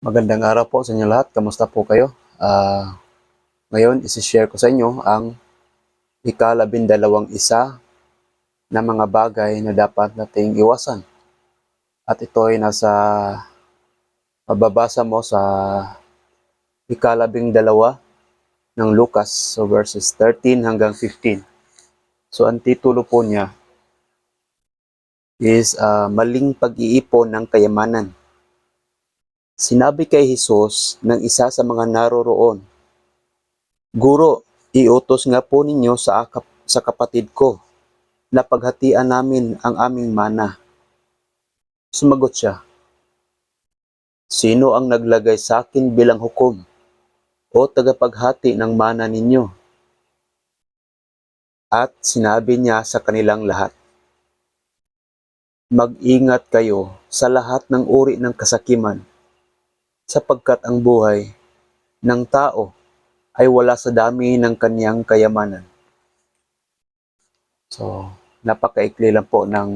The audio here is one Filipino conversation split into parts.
Magandang araw po sa inyo lahat. Kamusta po kayo? Ah, ngayon, isi-share ko sa inyo ang ikalabindalawang isa na mga bagay na dapat nating iwasan. At ito ay nasa mababasa mo sa ikalabing dalawa ng Lucas, so verses 13 hanggang 15. So, ang titulo po niya is ah, Maling Pag-iipon ng Kayamanan. Sinabi kay Jesus ng isa sa mga naroroon, Guro, iutos nga po ninyo sa, akap- sa kapatid ko na paghatian namin ang aming mana. Sumagot siya, Sino ang naglagay sa akin bilang hukom o tagapaghati ng mana ninyo? At sinabi niya sa kanilang lahat, Mag-ingat kayo sa lahat ng uri ng kasakiman sapagkat ang buhay ng tao ay wala sa dami ng kanyang kayamanan. So, napakaikli lang po ng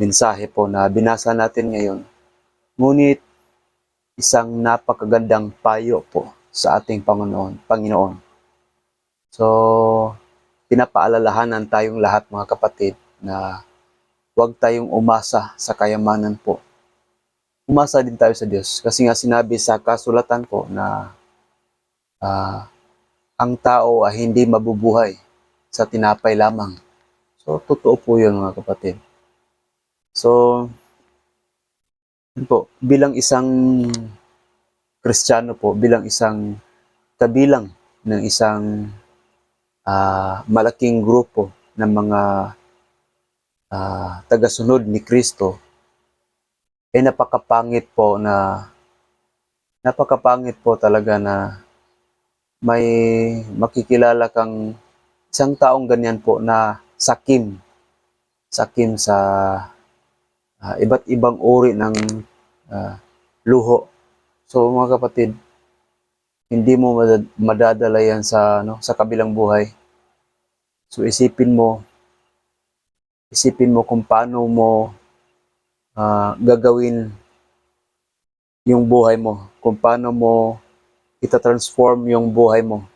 mensahe po na binasa natin ngayon. Ngunit isang napakagandang payo po sa ating Panginoon. Panginoon. So, pinapaalalahanan tayong lahat mga kapatid na huwag tayong umasa sa kayamanan po umasa din tayo sa Diyos. Kasi nga sinabi sa kasulatan ko na ah, ang tao ay hindi mabubuhay sa tinapay lamang. So, totoo po yun mga kapatid. So, po, bilang isang Kristiyano po, bilang isang kabilang ng isang ah, malaking grupo ng mga ah, tagasunod ni Kristo, eh napakapangit po na napakapangit po talaga na may makikilala kang isang taong ganyan po na sakim sakim sa ah, iba't ibang uri ng ah, luho. So mga kapatid hindi mo madad- madadala yan sa ano sa kabilang buhay. So isipin mo isipin mo kung paano mo ah, gagawin yung buhay mo, kung paano mo itatransform yung buhay mo.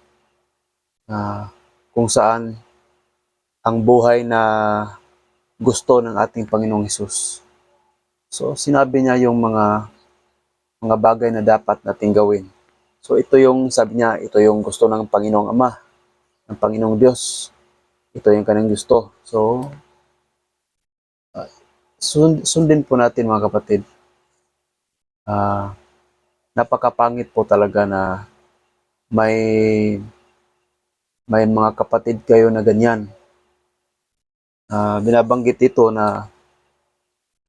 Ah, kung saan ang buhay na gusto ng ating Panginoong Hesus. So, sinabi niya yung mga mga bagay na dapat nating gawin. So, ito yung, sabi niya, ito yung gusto ng Panginoong Ama, ng Panginoong Diyos. Ito yung kanyang gusto. So, sund, sundin po natin mga kapatid. Ah, napakapangit po talaga na may may mga kapatid kayo na ganyan. Ah, binabanggit ito na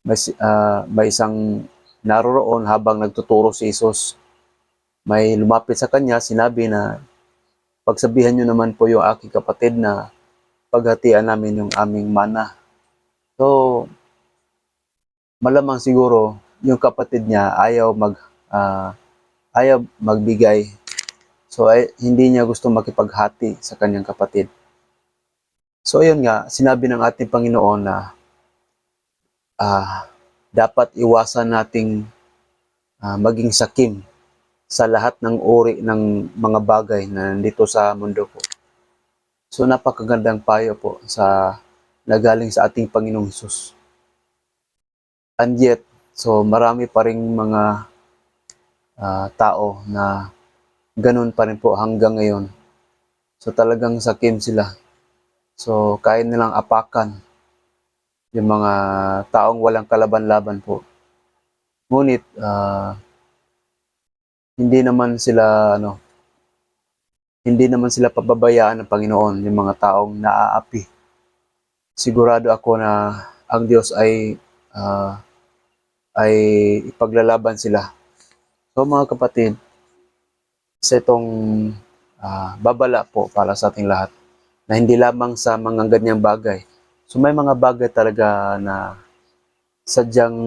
may, ah, may isang naroroon habang nagtuturo si Jesus. May lumapit sa kanya, sinabi na pagsabihan niyo naman po yung aking kapatid na paghatian namin yung aming mana. So, malamang siguro yung kapatid niya ayaw mag ah, ayaw magbigay. So ay, hindi niya gusto makipaghati sa kanyang kapatid. So ayun nga, sinabi ng ating Panginoon na ah, dapat iwasan nating ah, maging sakim sa lahat ng uri ng mga bagay na nandito sa mundo po. So napakagandang payo po sa nagaling sa ating Panginoong Hesus. And yet, so marami pa ring mga ah, tao na ganun pa rin po hanggang ngayon. So talagang sakim sila. So kaya nilang apakan yung mga taong walang kalaban-laban po. Ngunit ah, hindi naman sila ano hindi naman sila pababayaan ng Panginoon yung mga taong naaapi. Sigurado ako na ang Diyos ay ah, ay ipaglalaban sila. So mga kapatid, sa itong ah, babala po para sa ating lahat na hindi lamang sa mga ganyang bagay. So may mga bagay talaga na sadyang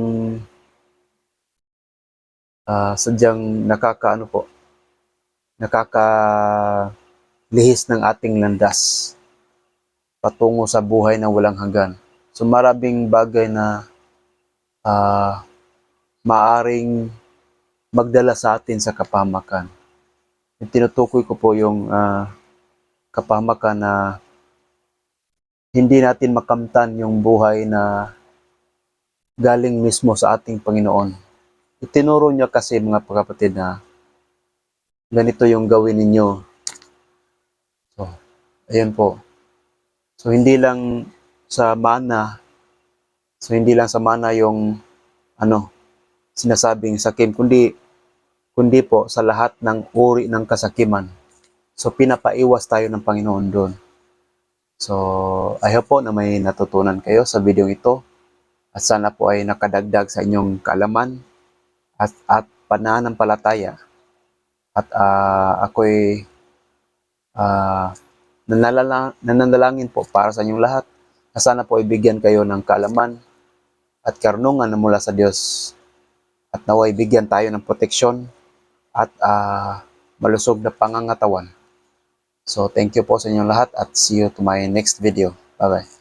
ah, sadyang nakakaano po, nakakalihis ng ating landas patungo sa buhay na walang hanggan. So maraming bagay na ah, maaring magdala sa atin sa kapamakan. Yung tinutukoy ko po yung ah, kapamakan na hindi natin makamtan yung buhay na galing mismo sa ating Panginoon. Itinuro niya kasi mga kapatid na ganito yung gawin ninyo. So, ayun po. So, hindi lang sa mana, so hindi lang sa mana yung ano, sinasabing sakim, kundi kundi po sa lahat ng uri ng kasakiman. So, pinapaiwas tayo ng Panginoon doon. So, I hope po na may natutunan kayo sa video ito. At sana po ay nakadagdag sa inyong kaalaman at, at pananampalataya. At ah, ako'y nanalala- nananalangin po para sa inyong lahat na sana po ibigyan kayo ng kaalaman at karunungan na mula sa Diyos at naway bigyan tayo ng proteksyon at ah, malusog na pangangatawan. So, thank you po sa inyong lahat at see you to my next video. Bye-bye.